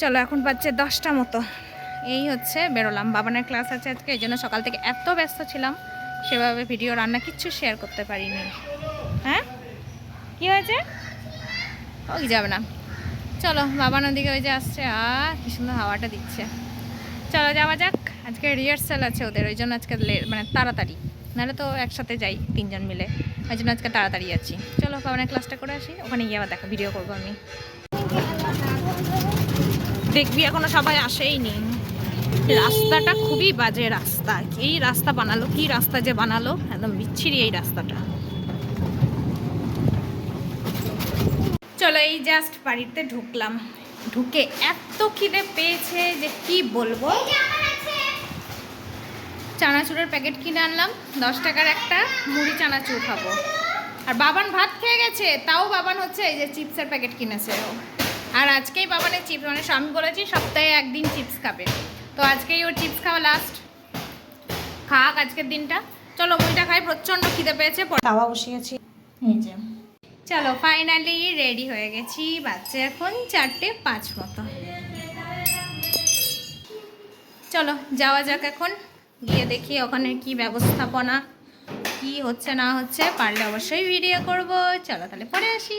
চলো, এখন বাজছে দশটা মতো। এই হচ্ছে বেরোলাম। বাবানের ক্লাস আছে আজকে, এই জন্য সকাল থেকে এত ব্যস্ত ছিলাম, সেভাবে ভিডিও রান্না কিচ্ছু শেয়ার করতে পারিনি। হ্যাঁ? কি হয়েছে? ও কি যাবে না। চলো বাবান ওদিকে ওই যে আসছে, আর কি সুন্দর হাওয়াটা দিচ্ছে। চলো, যাওয়া যাক। আজকে রিহার্সাল আছে ওদের, ওই জন্য আজকে মানে তাড়াতাড়ি। নাহলে তো একসাথে যাই তিনজন মিলে। ওই জন্য আজকে তাড়াতাড়ি আছি। চলো, বাবানের ক্লাসটা করে আসি। ওখানে গিয়ে আবার দেখা ভিডিও করব আমি। দেখবি এখনও সবাই আসেইনি রাস্তাটা খুবই বাজে রাস্তা। এই রাস্তা বানালো কি রাস্তা যে বানালো? একদম বিচ্ছিরি এই রাস্তাটা। চলো এই জাস্ট বাড়িতে ঢুকলাম। ঢুকে এত খিদে পেয়েছে যে কি বলব? চানাচুরের প্যাকেট কিনে আনলাম দশ টাকার একটা মুড়ি চানাচুর খাব। আর বাবান ভাত খেয়ে গেছে তাও বাবান হচ্ছে এই যে চিপসের প্যাকেট কিনেছে। ও আর আজকেই বাবানের চিপস মানে স্বামী বলেছি সপ্তাহে একদিন চিপস খাবে। তো আজকেই ওর চিপস খাওয়া লাস্ট খাক আজকের দিনটা। চলো মুড়িটা খাই প্রচণ্ড খিদে পেয়েছে তাওয়া বসে গেছি এই যে। চলো ফাইনালি রেডি হয়ে গেছি বাচ্চা এখন চারটে পাঁচ মতো। চলো যাওয়া যাক এখন। গিয়ে দেখি ওখানে কি ব্যবস্থাপনা কি হচ্ছে না হচ্ছে পারলে অবশ্যই ভিডিও করব। চলো তাহলে পরে আসি।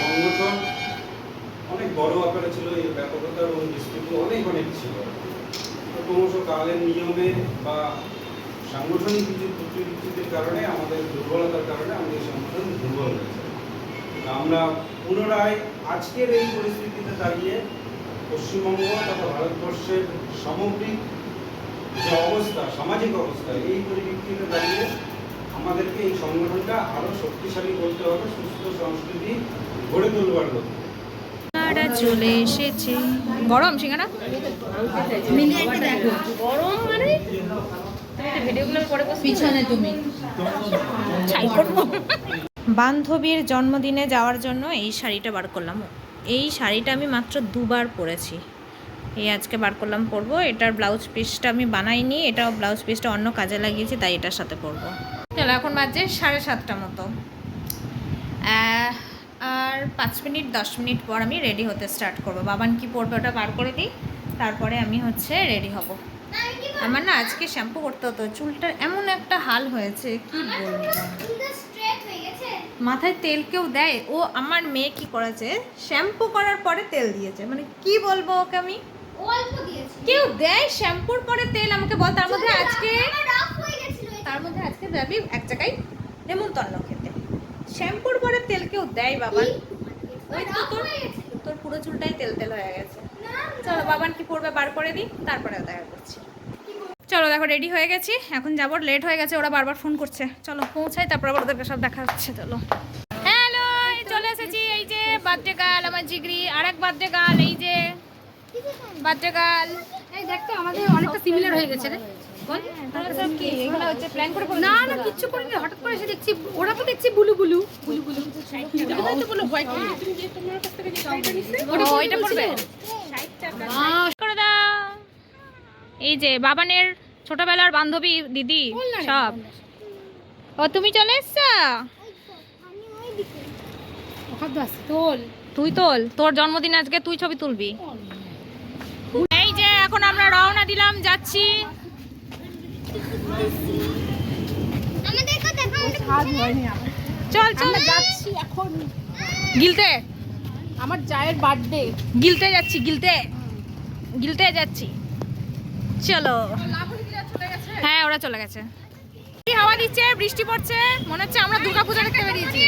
সংগঠন অনেক বড় আকারে ছিল, এই ব্যাপকতা এবং বিস্তৃতি অনেক অনেক ছিল। ক্রমশ কালের নিয়মে বা সাংগঠনিক কিছু ত্রুটি বিচ্যুতির কারণে, আমাদের দুর্বলতার কারণে আমাদের সংগঠন দুর্বল হয়েছে আমরা পুনরায় আজকের এই পরিস্থিতিতে দাঁড়িয়ে পশ্চিমবঙ্গ তথা ভারতবর্ষের সামগ্রিক যে অবস্থা, সামাজিক অবস্থা, এই পরিপ্রেক্ষিতে দাঁড়িয়ে আমাদেরকে এই সংগঠনটা আরও শক্তিশালী করতে হবে, সুস্থ সংস্কৃতি গড়ে তুলবার লক্ষ্যে সিঙ্গাড়া চলে এসেছে। গরম সিঙ্গাড়া গরম মানে? বান্ধবীর জন্মদিনে যাওয়ার জন্য এই শাড়িটা বার করলাম। এই শাড়িটা আমি মাত্র দুবার পরেছি। এই আজকে বার করলাম পরবো। এটার ব্লাউজ পিসটা আমি বানাইনি। এটাও ব্লাউজ পিসটা অন্য কাজে লাগিয়েছি তাই এটার সাথে পরবো। চলো এখন বাজে সাড়ে সাতটা মতো। পাঁচ মিনিট, দশ মিনিট পর আমি রেডি হতে স্টার্ট করব। বাবান কি পরবে ওটা বার করে দিই, তারপরে আমি হচ্ছে রেডি হব। আমার না আজকে শ্যাম্পু করতে হতো, চুলটার এমন একটা হাল হয়েছে, কি বলব? মাথায় তেল কেউ দেয়, ও আমার মেয়ে কি করেছে শ্যাম্পু করার পরে তেল দিয়েছে। মানে কি বলব ওকে আমি? কেউ দেয় শ্যাম্পুর পরে তেল আমাকে বল, তার মধ্যে আজকে। তার মধ্যে আজকে যাবি এক জায়গায় নেমন্তন্ন খেতে। শ্যাম্পুর পরে তেল কেউ দেয় বাবা ওই তো তোর তোর পুরো চুলটাই তেল তেল হয়ে গেছে। চলো বাবান কি পড়বে বার করে দিই তারপরে দেখা করছি। চলো দেখো রেডি হয়ে গেছি। এখন যাব লেট হয়ে গেছে ওরা বারবার ফোন করছে। চলো পৌঁছাই তারপর আবার ওদেরকে সব দেখা হচ্ছে চলো। হ্যালো চলে এসেছি এই যে বার্থডে গার্ল আমার জিগরি। আর এক বার্থডে গার্ল এই যে। বার্থডে গার্ল এই দেখ তো আমাদের অনেকটা সিমিলার হয়ে গেছে রে। করে না না কিচ্ছু করিনি হঠাৎ করে এসে দেখছি ওরা তো দেখছি বুলু এই যে বাবানের ছোটবেলার বান্ধবী দিদি সব। ও তুমি চলে এসছো? তুই তোল। তোর জন্মদিন আজকে তুই ছবি তুলবি। এই যে এখন আমরা রওনা দিলাম যাচ্ছি আমাদেরকে দেখো, আমাদের স্বাদ হয়নি আমার চল চল। যাচ্ছি এখন। গিলতে। আমার জায়ের বার্থডে গিলতে যাচ্ছি গিলতে। গিলতে যাচ্ছি। চলো। হ্যাঁ ওরা চলে গেছে। কি হাওয়া দিচ্ছে? বৃষ্টি পড়ছে? মনে হচ্ছে আমরা দুর্গাপূজা দেখতে বেরিয়েছি।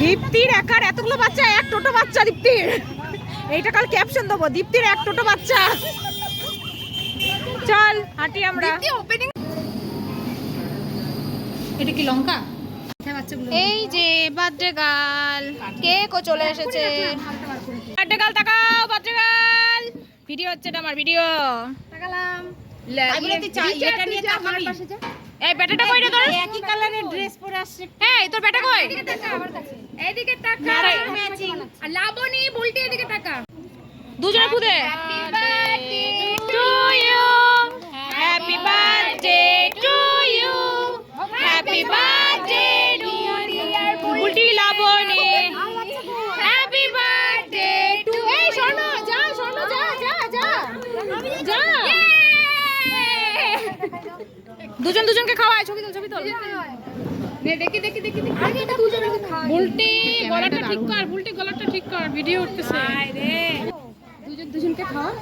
দীপ্তির একার এতগুলো বাচ্চা এক টোটো বাচ্চা দীপ্তির। এইটা কাল ক্যাপশন দেবো। দীপ্তির এক টোটো বাচ্চা। চল হাঁটি আমরা। এটা কি লঙ্কা? হ্যাঁ এই যে বার্থডে গার্ল কেকও চলে এসেছে? বার্থডে তাকাও বার্থডে ভিডিও হচ্ছে এটা আমার ভিডিও। তাকালাম। এই ব্যাটাটা কই রে তোর? একই কালারের ড্রেস পরে আসছে। এই তোর ব্যাটা কই? এদিকে তাকা আর লাবণী বলতে এদিকে তাকা। দুজনে খুদে হ্যাপি দুজন দুজনকে খাওয়ায় ছবি তোল ছবি তোল। নে দেখি দেখি দেখি দেখি। আগে এটা দুজনে খা বুলটি গলাটা ঠিক কর বুলটি গলাটা ঠিক কর ভিডিও উঠতেছে। দুজন দুজনকে খাওয়া।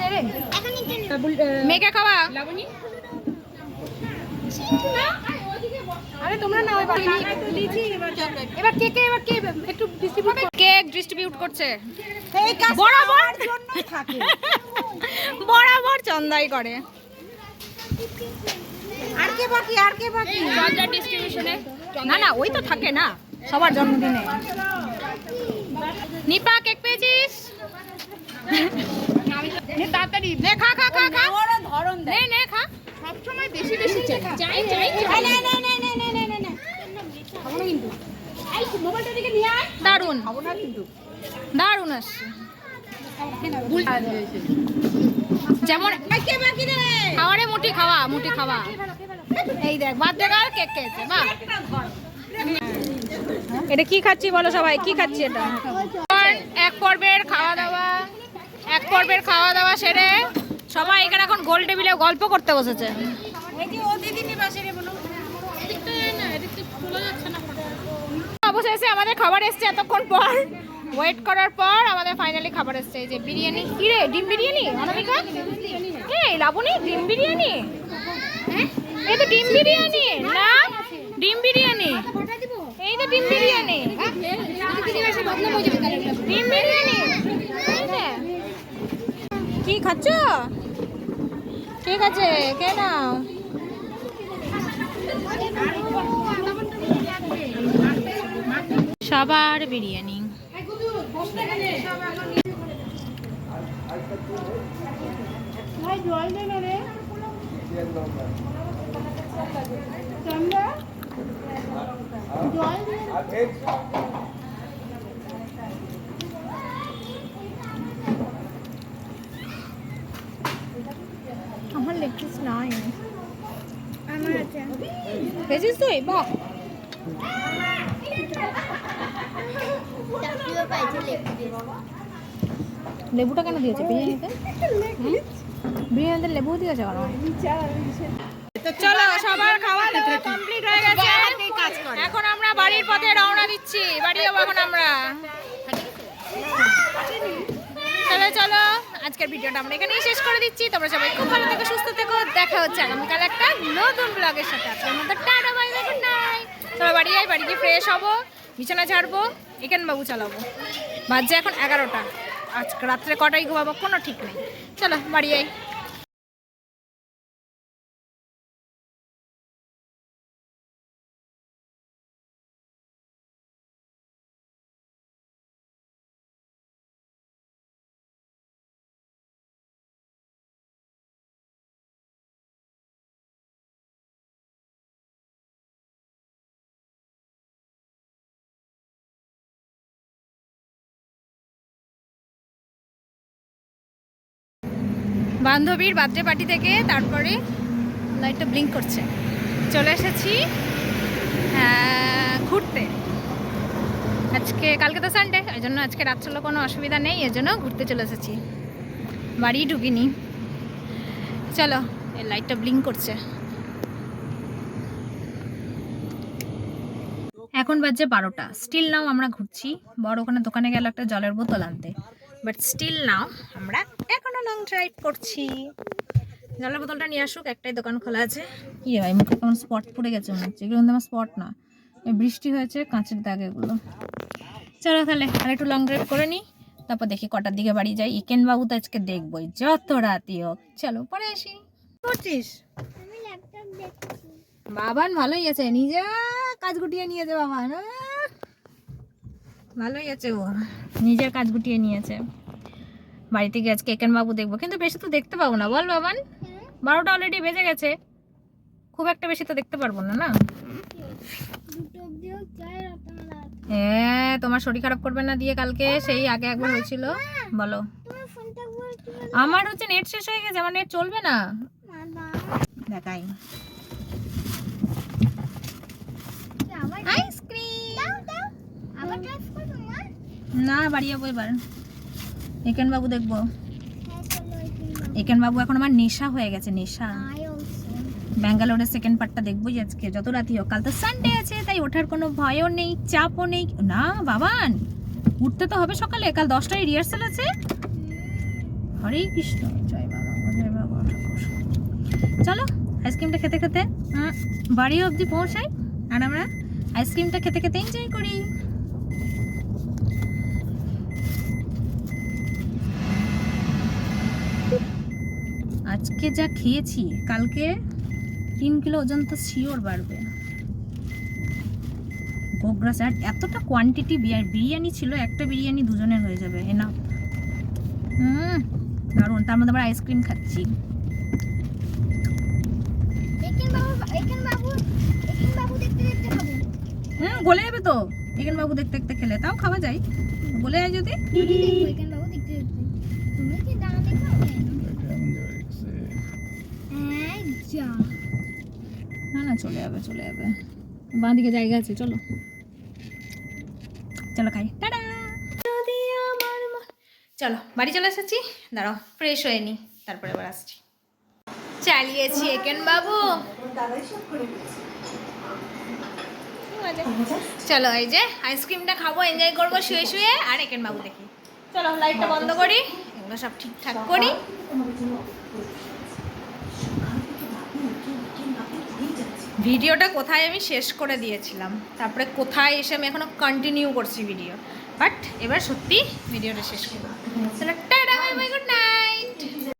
দে রে? এখন নিতে নিও। মেয়েকে খাওয়া। লাবণী? আরে তোমরা নাও এবার। এবার কে কে এবার কে একটু ডিস্ট্রিবিউট কেক ডিস্ট্রিবিউট করছে। এই কাজ বরাবর। জন্যই থাকে। বরাবর চন্দাই করে। আর কে বাকি আর কে বাকি? ডিস্ট্রিবিউশনে না না ওই তো থাকে না সবার জন্মদিনে। নিপা কেক পেয়েছিস? তাড়াতাড়ি। নে খা খা খা খা। ধরন নে নে খা। বেশি বেশি চাই। চাই চাই দারুণ খাব দারুণ আসছে। যেমন খাওয়ারে মুটি খাওয়া মুটি খাওয়া। এই দেখ কেক খেয়েছে বাহ। এটা কি খাচ্ছি বলো সবাই কি খাচ্ছি এটা? এক পর্বের খাওয়া দাওয়া এক পর্বের খাওয়া দাওয়া সেরে সবাই এখানে এখন গোল টেবিলে গল্প করতে বসেছে এই যে ও দিদি নিবাসে রে বলো অবশেষে আমাদের খাবার এসছে এতক্ষণ পর। ওয়েট করার পর আমাদের ফাইনালি খাবার এসছে। যে বিরিয়ানি, কি রে? ডিম বিরিয়ানি, অনামিকা? এই লাবণী, ডিম বিরিয়ানি? হ্যাঁ? এই তো ডিম বিরিয়ানি। না, ডিম বিরিয়ানি। এই তো ডিম বিরিয়ানি। ডিম বিরিয়ানি। কি খাচ্ছ? ঠিক আছে কে নাও। সবার বিরিয়ানি। আমার লেগ পিস নাই। আমার আছে। পেয়েছিস তুই? বাহ। লেবুটা কেন দিয়েছে? বিরিয়ানিতে? বিরিয়ানিতে লেবু দিয়েছে কেন? তো চলো, সবার খাওয়া দাওয়া কমপ্লিট হয়ে গেছে। এখন আমরা বাড়ির পথে রওনা দিচ্ছি। বাড়ি যাব এখন আমরা। চলো চলো। আজকের ভিডিওটা আমরা এখানেই শেষ করে দিচ্ছি। তোমরা সবাই খুব ভালো থেকো, সুস্থ থেকো। দেখা হচ্ছে আগামীকাল একটা নতুন ব্লগের সাথে। আজকের মতো tata bye bye good night তোমরা বাড়ি যাই বাড়ি গিয়ে ফ্রেশ হব। বিছানা ঝাড়বো এখান বাবু চালাবো। বাজে এখন এগারোটা। আজকে রাত্রে কটাই ঘুমাবো কোনো ঠিক নেই। চলো, বাড়ি যাই বান্ধবীর বার্থডে পার্টি থেকে তারপরে লাইটটা ব্লিঙ্ক করছে। চলে এসেছি ঘুরতে। আজকে, কালকে তো সানডে ওই জন্য আজকে রাত চলো কোনো অসুবিধা নেই এর জন্য ঘুরতে চলে এসেছি। বাড়ি ঢুকিনি। চলো, এই লাইটটা ব্লিঙ্ক করছে। এখন বাজছে বারোটা। স্টিল নাও আমরা ঘুরছি। বড় ওখানে দোকানে গেল একটা জলের বোতল আনতে। বাট স্টিল নাও আমরা লং ড্রাইভ করছি। জলের বোতলটা নিয়ে আসুক একটাই দোকান খোলা আছে। কি হয় মুখে কেমন স্পট পড়ে গেছে মনে হচ্ছে। এগুলো কিন্তু আমার স্পট না। বৃষ্টি হয়েছে কাঁচের দাগ এগুলো। চলো তাহলে আর একটু লং ড্রাইভ করে নিই। তারপর দেখি কটার দিকে বাড়ি যাই। ইকেন বাবু তো আজকে দেখবই। যত রাতই হোক। চলো পরে আসি। করছিস? বাবান ভালোই আছে। নিজে কাজ গুটিয়ে নিয়েছে বাবান। ভালোই আছে ও। নিজের কাজ গুটিয়ে নিয়েছে। বাড়িতে গিয়ে আজকে একেন বাবু দেখব। কিন্তু বেশি তো দেখতে পাবো না। বল বাবান বারোটা অলরেডি বেজে গেছে। খুব একটা বেশি তো দেখতে পারব না না? হ্যাঁ তোমার শরীর খারাপ করবে না দিয়ে কালকে? সেই আগে একবার হয়েছিল। বলো। আমার হচ্ছে নেট শেষ হয়ে গেছে আমার নেট চলবে না? দেখাই। আইসক্রিম। না বাড়ি যাব এবার। একেন বাবু দেখব। হ্যাঁ একেন বাবু এখন আমার নেশা হয়ে গেছে নেশা। ব্যাঙ্গালোরের সেকেন্ড পার্টটা দেখবোই আজকে যত রাতি হোক। কাল তো সানডে আছে তাই ওঠার কোনো ভয়ও নেই চাপও নেই। না বাবান উঠতে তো হবে সকালে কাল দশটায় রিহার্সাল আছে। হরে কৃষ্ণ জয় বাবা জয় বাবা চলো আইসক্রিমটা খেতে খেতে উম, বাড়ি অবধি পৌঁছাই আর আমরা আইসক্রিমটা খেতে খেতে এনজয় করি। আজকে যা খেয়েছি কালকে তিন কিলো ওজন তো শিওর বাড়বে। গোগ্রাস আর এতটা কোয়ান্টিটি বিরিয়ানি ছিল একটা বিরিয়ানি দুজনের হয়ে যাবে এনা হুম দারুণ তার মধ্যে আবার আইসক্রিম খাচ্ছি। হুম গলে যাবে তো। এখানে বাবু দেখতে দেখতে খেলে তাও খাওয়া যায়। গলে যায় যদি যদি দেখব এখান বাবু দেখতে দেখতে তুমি কি দাঁড়া দেখো হ্যাঁ যা না না চলে যাবে চলে যাবে। বাঁ দিকে জায়গা আছে, চলো। চলো খাই। টাটা! চলো, বাড়ি চলে এসেছি। দাঁড়াও ফ্রেশ হয়ে নি। তারপরে এবার আসছি। চালিয়েছি একেন বাবু চলো, এই যে আইসক্রিমটা খাব এনজয় করব, শুয়ে শুয়ে, আর একেন বাবু দেখি। চলো লাইটটা বন্ধ করি। এগুলো সব ঠিকঠাক করি। ভিডিওটা কোথায় আমি শেষ করে দিয়েছিলাম। তারপরে কোথায় এসে আমি এখনও কন্টিনিউ করছি ভিডিও বাট এবার সত্যি ভিডিওটা শেষ করব। তাহলে